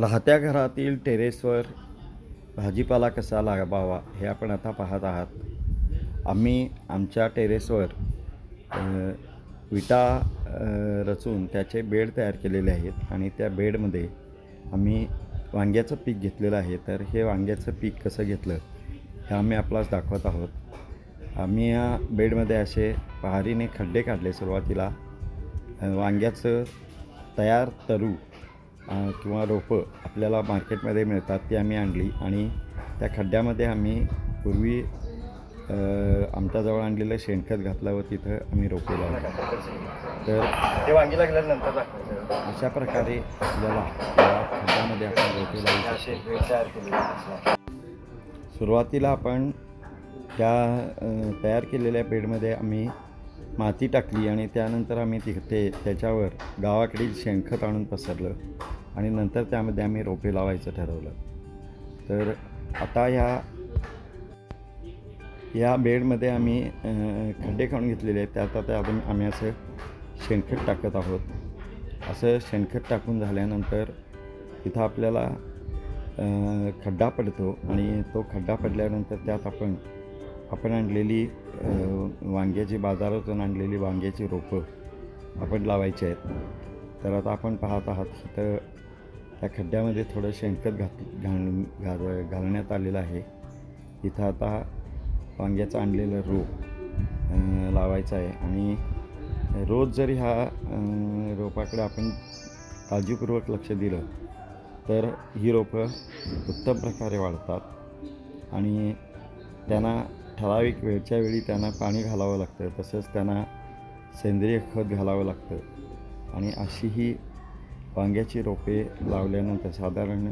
राहत्या घरातील टेरेसवर भाजीपाला कसा लागावा हे आपण आता पाहत आहात. आम्ही आमच्या टेरेसवर विटा रचून त्याचे बेड तयार केलेले आहेत आणि त्या बेडमध्ये आम्ही वांग्याचं पीक घेतलेलं आहे. तर हे वांग्याचं पीक कसं घेतलं हे आम्ही आपलाच दाखवत आहोत. आम्ही या बेडमध्ये असे पहारीने खड्डे काढले सुरुवातीला. वांग्याचं तयार तरू किंवा रोपं आपल्याला मार्केटमध्ये मिळतात ती आम्ही आणली. आणि त्या खड्ड्यामध्ये आम्ही पूर्वी आमच्याजवळ आणलेलं शेणखत घातलं व तिथं आम्ही रोपे लावली. तर ते वांगी लागल्यानंतर अशा प्रकारे आपल्याला या खड्ड्यामध्ये आपण रोपे लावू शकतो. सुरुवातीला आपण त्या तयार केलेल्या बेडमध्ये आम्ही माती टाकली आणि त्यानंतर आम्ही तिथे त्याच्यावर गावाकडील शेणखत आणून पसरलं. आणि नंतर त्यामध्ये आम्ही रोपे लावायचं ठरवलं. तर आता ह्या या बेडमध्ये आम्ही खड्डे काढून घेतलेले आहेत. त्यात आता आपण आम्ही असं शेणखत टाकत आहोत. असं शेणखत टाकून झाल्यानंतर तिथं आपल्याला खड्डा पडतो आणि तो खड्डा पडल्यानंतर त्यात आपण आपण आणलेली वांग्याची बाजारातून आणलेली वांग्याची रोपं आपण लावायची आहेत. तर आता आपण पाहत आहात तर त्या खड्ड्यामध्ये थोडं शेणखत घात घालून घाल घालण्यात आलेलं आहे. इथं आता वांग्याचं आणलेलं रोप लावायचं आहे. आणि रोज जरी हा रोपाकडे आपण काळजीपूर्वक लक्ष दिलं तर ही रोपं उत्तम प्रकारे वाढतात. आणि त्यांना ठराविक वेळच्या वेळी त्यांना पाणी घालावं लागतं. तसंच त्यांना सेंद्रिय खत घालावं लागतं. आणि अशी ही वांग्याची रोपे लावल्यानंतर साधारण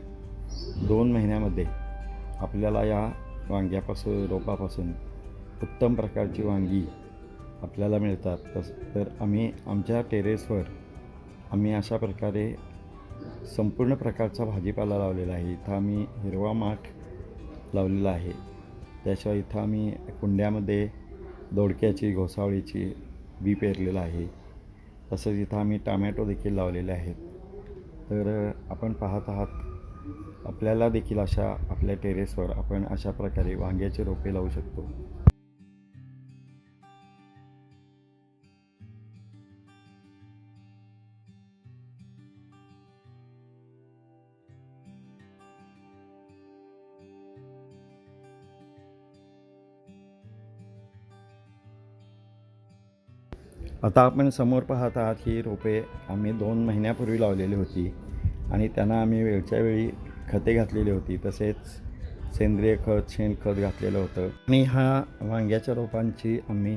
दोन महिन्यामध्ये आपल्याला या वांग्यापासून रोपापासून उत्तम प्रकारची वांगी आपल्याला मिळतात. तस तर आम्ही आमच्या टेरेसवर आम्ही अशा प्रकारे संपूर्ण प्रकारचा भाजीपाला लावलेला आहे. इथं आम्ही हिरवा माठ लावलेला आहे. त्याशिवाय इथं आम्ही कुंड्यामध्ये दोडक्याची घोसावळीची बी पेरलेलं आहे. तसंच इथं आम्ही टामॅटो देखील लावलेले आहेत. तर आपण पाहत आहात आपल्याला देखील अशा आपल्या टेरेसवर आपण अशा प्रकारे वांग्याचे रोपे लावू शकतो. आता आपण समोर पाहत आहात ही रोपे आम्ही दोन महिन्यापूर्वी लावलेली होती आणि त्यांना आम्ही वेळच्या वेळी खते घातलेली होती तसेच सेंद्रिय खत शेणखत घातलेलं होतं. आणि ह्या वांग्याच्या रोपांची आम्ही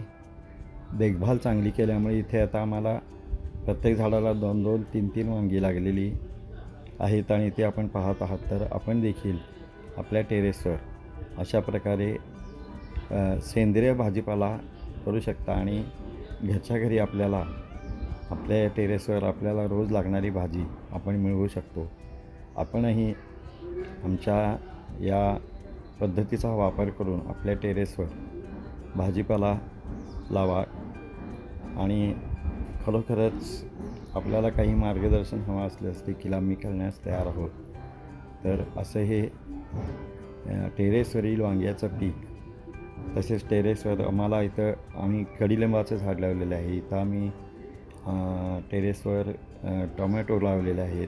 देखभाल चांगली केल्यामुळे इथे आता आम्हाला प्रत्येक झाडाला दोन दोन तीन तीन वांगी लागलेली आहेत आणि ते आपण पाहत आहात तर आपण देखील आपल्या टेरेसवर अशा प्रकारे सेंद्रिय भाजीपाला करू शकता आणि घरच्या घरी आपल्याला आपल्या टेरेसवर आपल्याला रोज लागणारी भाजी आपण मिळवू शकतो. आपणही आमच्या या पद्धतीचा वापर करून आपल्या टेरेसवर भाजीपाला लावा आणि खरोखरच आपल्याला काही मार्गदर्शन हवं असल्यास देखील आम्ही करण्यास तयार आहोत. तर असं हे टेरेसवरील वांग्याचं पीक तसेच टेरेसवर आम्हाला इथं आम्ही कडीलिंबाचं झाड लावलेलं आहे. इथं आम्ही टेरेसवर टोमॅटो लावलेले आहेत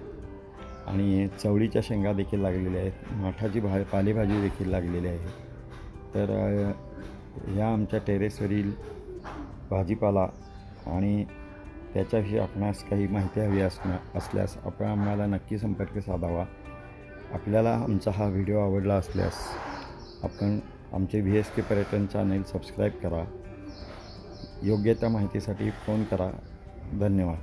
आणि चवळीच्या शेंगा देखील लागलेल्या आहेत. माठाची भा पालेभाजी देखील लागलेली आहे. तर ह्या आमच्या टेरेसवरील भाजीपाला आणि त्याच्याविषयी आपणास काही माहिती हवी असणार असल्यास आपण आम्हाला नक्की संपर्क साधावा. आपल्याला आमचा हा व्हिडिओ आवडला असल्यास आपण आमचे व्ही एस के पर्यटन चॅनेल सबस्क्राईब करा. योग्य त्या माहितीसाठी फोन करा. धन्यवाद.